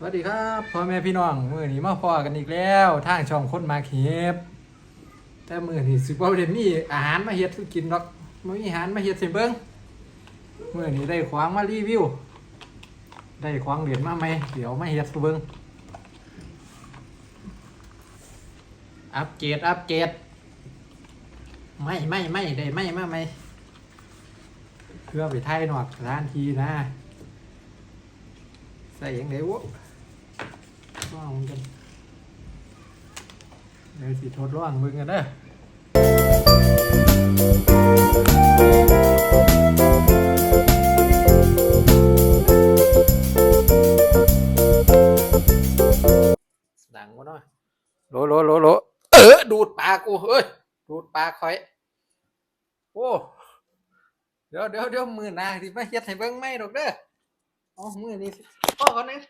สวัสดีครับพ่อแม่พี่น้องมือนี้มาพอกันอีกแล้วทางช่องคนมาเข็บแต่มือนี้สิบ่ได้มีอาหารมาเฮ็ดให้กินหรอกบ่มีอาหารมาเฮ็ดให้เบิ่งมือนี้ได้ของมารีวิว ได้ของเหรียญมาไหมเดี๋ยวมาเฮ็ดให้เบิ่งอัปเกรดอัปเกรดไม่ไม่ไม่ได้ไม่มาไหมเพื่อไปไทยนอกสถานทีนะใส่ยังไงวะ ว่างกันเดี๋ยวสิทดลองมึงกันเด้อดังวะเนาะโหลโหลโหลโหลเออ ดูดปากกูเฮ้ย ดูดปากคอย โอ้ เดี๋ยวเดี๋ยวเดี๋ยวมือหนาที่มาเฮ็ดให้เบิ่งไม่ดอกเด้อ อ๋อ มือนี้พ่อเขาเนี่ย